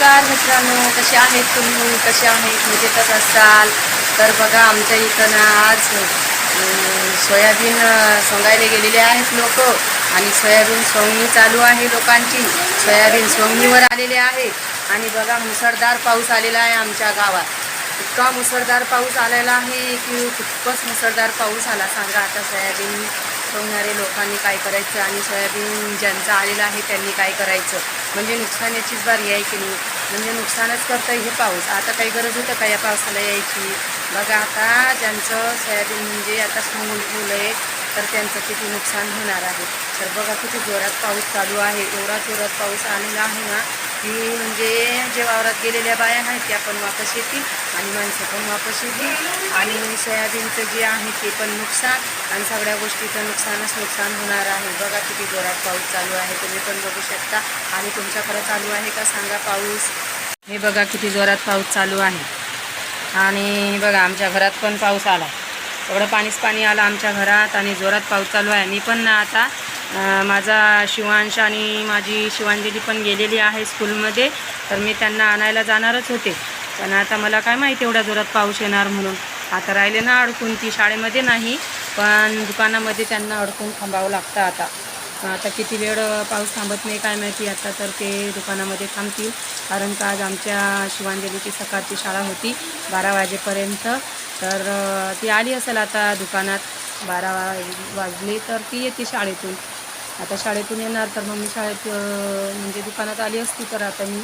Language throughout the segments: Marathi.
नमस्कार मित्रांनो कसे आहेत तुम्ही? कसे आहेत? मजेतच असाल? तर बघा आमच्या इथं ना आज सोयाबीन सोंगायला गेलेले आहेत लोक आणि सोयाबीन सोंगणी चालू आहे लोकांची. सोयाबीन सोंगणीवर आलेले आहे. आणि बघा मुसळधार पाऊस आलेला आहे आमच्या गावात. इतका मुसळधार पाऊस आलेला आहे की खूपच मुसळधार पाऊस आला. सांगा आता सोयाबीन सोंगणारे लोकांनी काय करायचं आणि सोयाबीन ज्यांचं आलेलं आहे त्यांनी काय करायचं? म्हणजे नुकसानाचीच बारी आहे की नाही? म्हणजे नुकसानच करतं हे पाऊस. आता काही गरज होतं का या पावसाला यायची? बघा आता ज्यांचं सोयाबीन म्हणजे आता मुलं आहे तर त्यांचं किती नुकसान होणार आहे. तर बघा किती जोरात पाऊस चालू आहे. एवढा जोरात पाऊस आलेला आहे ना की म्हणजे जे वावरात गेलेल्या बाया आहेत त्या पण वापस येतील आणि माणसं पण वापस येतील. आणि सोयाबीनचं जे आहे ते पण नुकसान आणि सगळ्या गोष्टीचं नुकसानच नुकसान होणार आहे. बघा किती जोरात पाऊस चालू आहे. तुम्ही पण बघू शकता. आणि तुमच्याकडे चालू आहे का सांगा पाऊस. हे बघा किती जोरात पाऊस चालू आहे. आणि बघा आमच्या घरात पण पाऊस आला. एवढं पाणीच पाणी आलं आमच्या घरात आणि जोरात पाऊस चालू आहे. मी पण ना आता माझा शिवांश आणि माझी शिवांजली पण गेलेली आहे स्कूलमध्ये. तर मी त्यांना आणायला जाणारच होते. पण आता मला काय माहिती एवढ्या जोरात पाऊस येणार म्हणून. आता राहिले ना अडकून ती शाळेमध्ये नाही पण दुकानामध्ये त्यांना अडकून थांबावं लागतं आता. आता किती वेळ पाऊस थांबत नाही काय माहिती आता तर ते दुकानामध्ये थांबतील. कारण का आज आमच्या शिवांजलीची सकाळची शाळा होती बारा वाजेपर्यंत. तर ती आली असेल आता दुकानात. बारा वाजली वाजले तर ती येते शाळेतून. आता शाळेतून येणार तर मग मी शाळेत म्हणजे दुकानात आली असती तर आता मी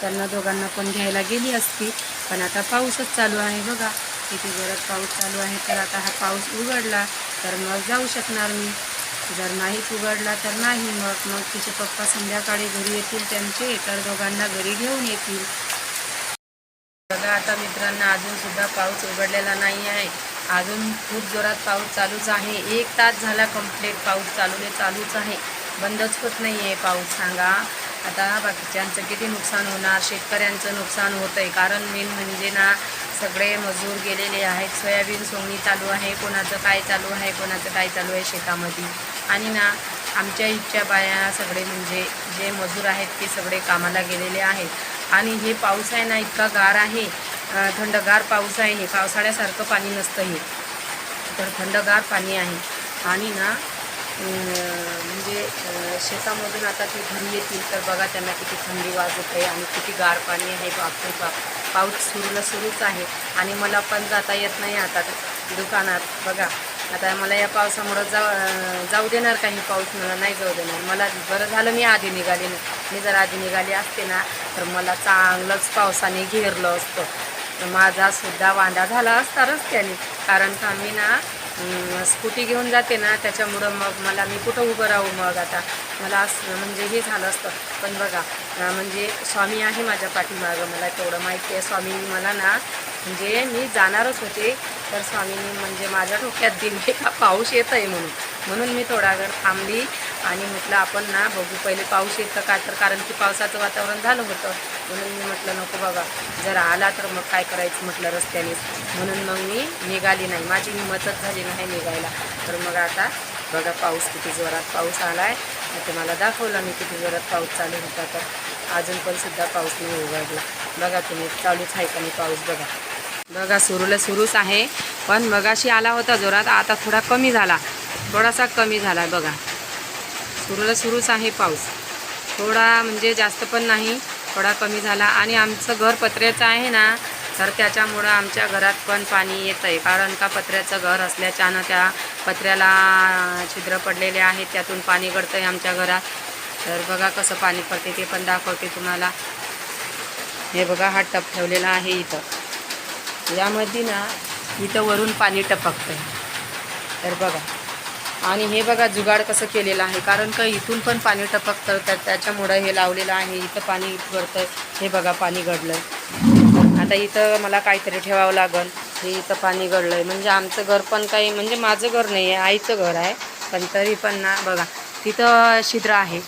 त्यांना दोघांना पण घ्यायला गेली असती. पण आता पाऊसच चालू आहे बघा. किती जोरात पाऊस चालू आहे तर आता हा पाऊस उघडला तर मग जाऊ शकणार मी. जर नाहीच उघडला तर नाही. मग मग तिचे पप्पा संध्याकाळी घरी येतील त्यांचे तर दोघांना घरी घेऊन येतील. बघा आता मित्रांना अजूनसुद्धा पाऊस उघडलेला नाही आहे. अजून खूप जोरात पाऊस चालूच आहे. एक तास झाला कंप्लीट पाऊस चालू चालूच आहे. बंदच होत नाही आहे पाऊस सांगा. आता बाकीच्यांचं किती नुकसान होणार? शेतकऱ्यांचं नुकसान होतं आहे कारण मेन म्हणजे ना सगळे मजूर गेलेले आहेत. सोयाबीन सोंगणी चालू आहे. कोणाचं काय चालू आहे कोणाचं काय चालू आहे शेतामध्ये. आणि ना आमच्या इच्छा बाया सगळे म्हणजे जे मजूर आहेत ते सगळे कामाला गेलेले आहेत. आणि हे पाऊस आहे ना इतका गार आहे. थंडगार पाऊस आहे. हे पावसाळ्यासारखं पाणी नसतं हे. तर थंडगार पाणी आहे. आणि ना म्हणजे शेतामधून आता ते घरी येतील. तर बघा त्यांना किती थंडी वाजत आहे आणि किती गार पाणी आहे. बापरे बाप. पाऊस सुरूला सुरूच आहे. आणि मला पण जाता येत नाही आता दुकानात. बघा. आता मला या पावसामुळं जाऊ जाऊ देणार काही पाऊस? मला नाही जाऊ देणार. मला बरं झालं मी आधी निघाली मी जर आधी निघाली असते ना तर मला चांगलंच पावसाने घेरलं असतं. तर माझा सुद्धा वांदा झाला असता रस्त्याने. कारण का मी ना स्कूटी घेऊन जाते ना त्याच्यामुळं मग मला मी कुठं उभं राहू मग आता? मला असं म्हणजे हे झालं असतं. पण बघा म्हणजे स्वामी आहे माझ्या पाठीमागं. मला तेवढं माहिती आहे. स्वामी मला ना म्हणजे मी जाणारच होते तर स्वामींनी म्हणजे माझ्या डोक्यात दिले का पाऊस येत आहे म्हणून? म्हणून मी थोडा वेळ थांबली आणि म्हटलं आपण ना बघू पहिले पाऊस येतं का तर? कारण की पावसाचं वातावरण झालं होतं. म्हणून मी म्हटलं नको बाबा जर आला तर मग काय करायचं? म्हटलं रस्त्याने. म्हणून मग मी निघाली नाही. माझी हिंमतच झाली नाही निघायला. तर मग आता बघा पाऊस किती जोरात पाऊस आला आहे ते मला दाखवलं मी किती जोरात पाऊस चालू होता. तर अजून पण सुद्धा पाऊस नाही उघडला. बघा तुम्ही चालूच आहे का नाही पाऊस बघा. बघा सुरूला सुरूच आहे. पण मगाशी आला होता जोरात आता थोडा कमी झाला. थोडासा कमी झाला बघा. सुरूला सुरूच आहे पाऊस. थोडा म्हणजे जास्त पण नाही थोडा कमी झाला. आणि आमचं घर पत्र्याचं आहे ना तर त्याच्यामुळं आमच्या घरात पण पाणी येतं आहे कारण का पत्र्याचं घर असल्याच्यानं त्या पत्र्याला छिद्र पडलेले आहेत त्यातून पाणी गळतं आहे आमच्या घरात. तर बघा कसं पाणी पडते ते पण दाखवते तुम्हाला. हे बघा हा टप ठेवलेला आहे इथं. यामध्ये ना इथं वरून पाणी टपकतं तर बघा. आणि हे बघा जुगाड कसं केलेलं आहे. कारण का इथून पण पाणी टपकतं तर त्याच्यामुळं हे लावलेलं आहे. इथं पाणी गडतं हे बघा पाणी गडलं आता इथं मला काहीतरी ठेवावं लागल. हे इथं पाणी गडलं आहे म्हणजे आमचं घर पण काही म्हणजे माझं घर नाही आहे आईचं घर आहे. पण तरी पण ना बघा. तिथं छिद्र आहे.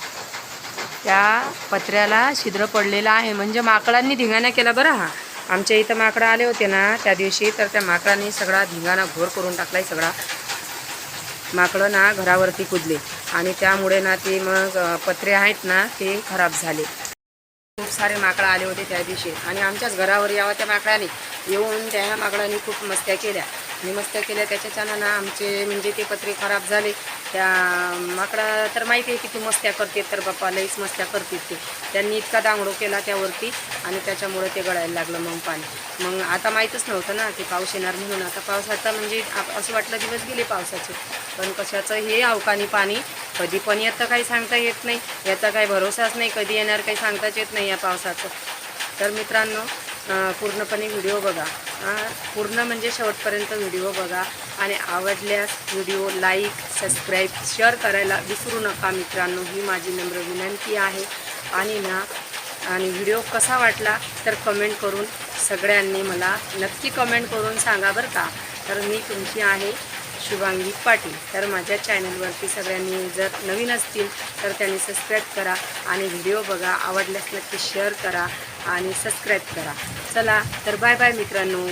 त्या पत्र्याला छिद्र पडलेलं आहे. म्हणजे माकडांनी धिंगाणा केला बरं हा. आमच्या इथं माकडं आले होते ना त्या दिवशी तर त्या माकडांनी सगळा धिंगाणा घोर करून टाकलाय सगळा. माकडं ना घरावरती कुदले आणि त्यामुळे ना ते मग पत्रे आहेत ना ते खराब झाले. खूप सारे माकडं आले होते त्या दिवशी. आणि आमच्याच घरावर यावं त्या माकडाने. येऊन त्या माकडांनी खूप मस्त्या केल्या. मी मस्त केल्या त्याच्याच्यानं ना आमचे म्हणजे ते पत्रे खराब झाले. त्या माकडा तर माहिती आहे किती मस्त्या करते तर बाप्पा लईच मस्त्या करते ते. त्यांनी इतका दांगडो केला त्यावरती आणि त्याच्यामुळे ते गळायला लागलं मग पाणी. मग आता माहीतच नव्हतं ना की पाऊस येणार म्हणून. आता पावसाचा म्हणजे आप- असं वाटलं दिवस गेले पावसाचे. पण कशाचं हे अवकानी पाणी कधी पण येतं काही सांगता येत नाही. याचा काही भरोसाच नाही. कधी येणार काही सांगताच येत नाही या पावसाचं. तर मित्रांनो पूर्णपणे व्हिडिओ बघा. पूर्ण म्हणजे शेवटपर्यंत व्हिडिओ बघा आणि आवडल्यास व्हिडिओ लाईक सबस्क्राईब शेअर करायला विसरू नका मित्रांनो. ही माझी नम्र विनंती आहे. आणि ना आणि व्हिडिओ कसा वाटला तर कमेंट करून सगळ्यांनी मला नक्की कमेंट करून सांगा बरं का. तर मी तुमची आहे शुभांगी पाटील. तर माझ्या चॅनलवरती सगळ्यांनी जर नवीन असतील तर त्यांनी सबस्क्राईब करा आणि व्हिडिओ बघा. आवडल्यास नक्की शेअर करा. आणि सबस्क्राईब करा. चला तर बाय बाय मित्रांनो.